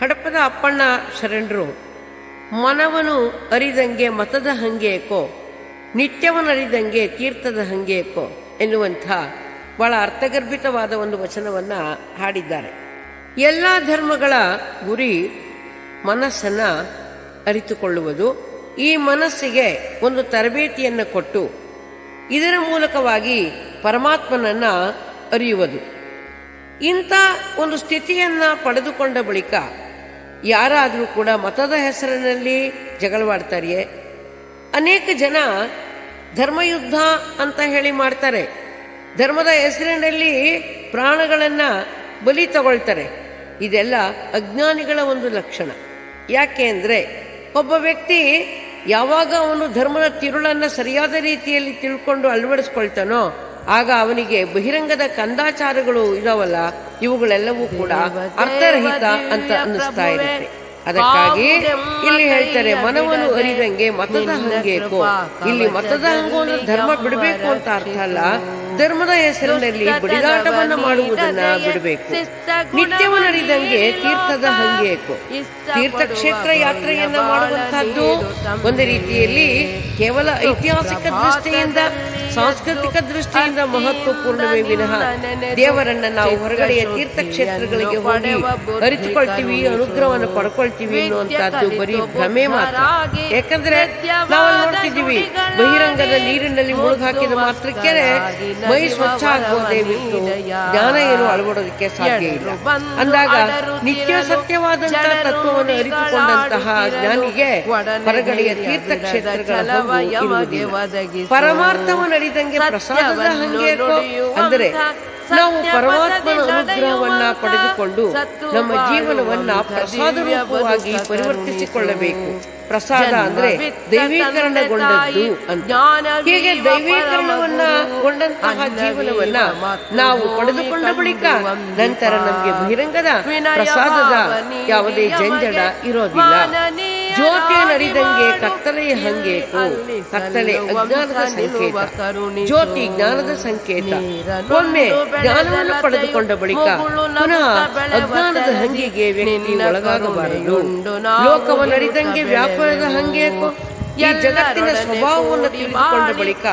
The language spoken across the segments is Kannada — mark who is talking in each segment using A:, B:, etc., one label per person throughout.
A: ಹಡಪದ ಅಪ್ಪಣ್ಣ ಶರಣರು, ಮನವನು ಅರಿದಂಗೆ ಮತದ ಹಂಗೇಕೋ ನಿತ್ಯವನರಿದಂಗೆ ತೀರ್ಥದ ಹಂಗೇಕೋ ಎನ್ನುವಂಥ ಬಹಳ ಅರ್ಥಗರ್ಭಿತವಾದ ಒಂದು ವಚನವನ್ನು ಹಾಡಿದ್ದಾರೆ. ಎಲ್ಲ ಧರ್ಮಗಳ ಗುರಿ ಮನಸ್ಸನ್ನು ಅರಿತುಕೊಳ್ಳುವುದು, ಈ ಮನಸ್ಸಿಗೆ ಒಂದು ತರಬೇತಿಯನ್ನು ಕೊಟ್ಟು ಇದರ ಮೂಲಕವಾಗಿ ಪರಮಾತ್ಮನನ್ನು ಅರಿಯುವುದು. ಇಂಥ ಒಂದು ಸ್ಥಿತಿಯನ್ನು ಪಡೆದುಕೊಂಡ ಬಳಿಕ ಯಾರಾದರೂ ಕೂಡ ಮತದ ಹೆಸರಿನಲ್ಲಿ ಜಗಳವಾಡ್ತಾರೆಯೇ ಅನೇಕ ಜನ ಧರ್ಮಯುದ್ಧ ಅಂತ ಹೇಳಿ ಮಾಡ್ತಾರೆ. ಧರ್ಮದ ಹೆಸರಿನಲ್ಲಿ ಪ್ರಾಣಗಳನ್ನು ಬಲಿ ತಗೊಳ್ತಾರೆ. ಇದೆಲ್ಲ ಅಜ್ಞಾನಿಗಳ ಒಂದು ಲಕ್ಷಣ. ಯಾಕೆ ಅಂದರೆ ಒಬ್ಬ ವ್ಯಕ್ತಿ ಯಾವಾಗ ಅವನು ಧರ್ಮದ ತಿರುಳನ್ನು ಸರಿಯಾದ ರೀತಿಯಲ್ಲಿ ತಿಳ್ಕೊಂಡು ಅಳವಡಿಸ್ಕೊಳ್ತಾನೋ, ಆಗ ಅವನಿಗೆ ಬಹಿರಂಗದ ಕಂದಾಚಾರಗಳು ಇದಾವಲ್ಲ. ಇವುಗಳೆಲ್ಲವೂ ಕೂಡ ಅರ್ಥರಹಿತ ಅಂತ ಅನ್ನಿಸ್ತಾ ಇರುತ್ತೆ. ಅದಕ್ಕಾಗಿ ಇಲ್ಲಿ ಹೇಳ್ತಾರೆ, ಮನವನ್ನು ಅರಿದಂಗೆ ಮತದ ಹಂಗೇಕೋ ಇಲ್ಲಿ ಮತದ ಹಂಗು ಅಂದ್ರೆ ಧರ್ಮ ಬಿಡಬೇಕು ಅಂತ ಅರ್ಥ ಅಲ್ಲ. ಧರ್ಮದ ಹೆಸರಿನಲ್ಲಿ ಬಿಡಿದಾಟವನ್ನು ಮಾಡುವುದನ್ನ ಬಿಡಬೇಕು. ನಿತ್ಯವನ್ನರಿದಂಗೆ ತೀರ್ಥದ ಹಂಗೇಕು ತೀರ್ಥಕ್ಷೇತ್ರ ಯಾತ್ರೆಯನ್ನ ಮಾಡುವಂತಹದ್ದು ಒಂದು ರೀತಿಯಲ್ಲಿ ಕೇವಲ ಐತಿಹಾಸಿಕ ದೃಷ್ಟಿಯಿಂದ ಸಾಂಸ್ಕೃತಿಕ ದೃಷ್ಟಿಯಿಂದ ಮಹತ್ವಪೂರ್ಣವೇ ವಿನಃ ದೇವರನ್ನ ನಾವು ಹೊರಗಡೆಯ ತೀರ್ಥಕ್ಷೇತ್ರಗಳಿಗೆ ಹೋಗಿ ಅರಿತುಕೊಳ್ತೀವಿ, ಅನುಗ್ರಹವನ್ನು ಪಡ್ಕೊಳ್ತೀವಿ ಅನ್ನುವಂತಹದ್ದು ಬರೀ ಭ್ರಮೆ ಮಾತ್ರ ಯಾಕಂದ್ರೆ ನಾವು ನೋಡ್ತಿದ್ದೀವಿ, ಬಹಿರಂಗದ ನೀರಿನಲ್ಲಿ ಮುಳುಗಾಕಿದ ಮಾತ್ರಕ್ಕೆ ಮೈ ಸ್ವಚ್ಛ ಆಗುವುದೇ ಬಿಟ್ಟು ಜ್ಞಾನ ಏನು ಅಳವಡೋದಕ್ಕೆ ಸಾಧ್ಯ ಇಲ್ಲ ಅಂದಾಗ ನಿತ್ಯ ಸತ್ಯವಾದಂತಹ ತತ್ವವನ್ನು ಅರಿತುಕೊಂಡಂತಹ ಜ್ಞಾನಿಗೆ ಹೊರಗಡೆಯ ತೀರ್ಥಕ್ಷೇತ್ರಗಳ. ಪರಮಾರ್ಥವನ್ನು ಅರಿದಂಗೆ ಪ್ರಸಾದದ ಹಂಗೇಕೋ ಅಂದರೆ ನಾವು ಪರಮಾತ್ಮನ ಅನುಗ್ರಹವನ್ನ ಪಡೆದುಕೊಂಡು ನಮ್ಮ ಜೀವನವನ್ನ ಪ್ರಸಾದ ರೂಪವಾಗಿ ಪರಿವರ್ತಿಸಿಕೊಳ್ಳಬೇಕು. ಪ್ರಸಾದ ಅಂದ್ರೆ ದೈವೀಕರಣಗೊಂಡದ್ದು ಹೀಗೆ ದೈವೀಕರಣವನ್ನ ಗೊಂಡಂತಹ ಜೀವನವನ್ನ ನಾವು ಪಡೆದುಕೊಂಡ ಬಳಿಕ ನಂತರ ನಮಗೆ ಬಹಿರಂಗದ ಪ್ರಸಾದದ ಯಾವುದೇ ಜಂಜಡ ಇರೋದಿಲ್ಲ. ಜ್ಯೋತಿಯನ್ನರಿದಂಗೆ ಕತ್ತಲೆಯ ಹಂಗೇಕು ಕತ್ತಲೆ ಅಜ್ಞಾನದ ಸಂಕೇತ. ಜ್ಯೋತಿ ಜ್ಞಾನದ ಸಂಕೇತ. ಒಮ್ಮೆ ಜ್ಞಾನವನ್ನು ಪಡೆದುಕೊಂಡ ಬಳಿಕ ಪುನಃ ಅಜ್ಞಾನದ ಹಂಗಿಗೆ ವ್ಯಕ್ತಿ ಒಳಗಾಗಬಾರದು. ಲೋಕವನ್ನರಿದಂಗೆ ವ್ಯಾಪಾರದ ಹಂಗೇಕು ಈ ಜಗತ್ತಿನ ಸ್ವಭಾವವನ್ನು ತಿಳಿದುಕೊಂಡ ಬಳಿಕ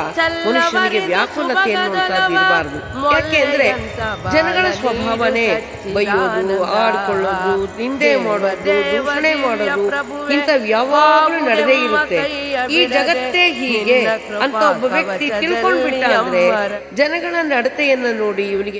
A: ಮನುಷ್ಯನಿಗೆ ವ್ಯಾಕುಲತೆ ಅನ್ನುವಂಥದ್ದು ಇರಬಾರದು. ಯಾಕೆಂದ್ರೆ ಜನಗಳ ಸ್ವಭಾವನೇ ಬೈಯೋದು ಆಡ್ಕೊಳ್ಳೋದು ನಿಂದೆ ಮಾಡೋದು ದೂಷಣೆ ಮಾಡೋದು ಇಂಥವು ಯಾವಾಗಲೂ ನಡೆದೇ ಇರುತ್ತೆ. ಈ ಜಗತ್ತೇ ಹೀಗೆ ಅಂತ ಒಬ್ಬ ವ್ಯಕ್ತಿ ತಿಳ್ಕೊಂಡ್ಬಿಟ್ಟ ಅಂದ್ರೆ ಜನಗಳ ನಡತೆಯನ್ನ ನೋಡಿ ಇವನಿಗೆ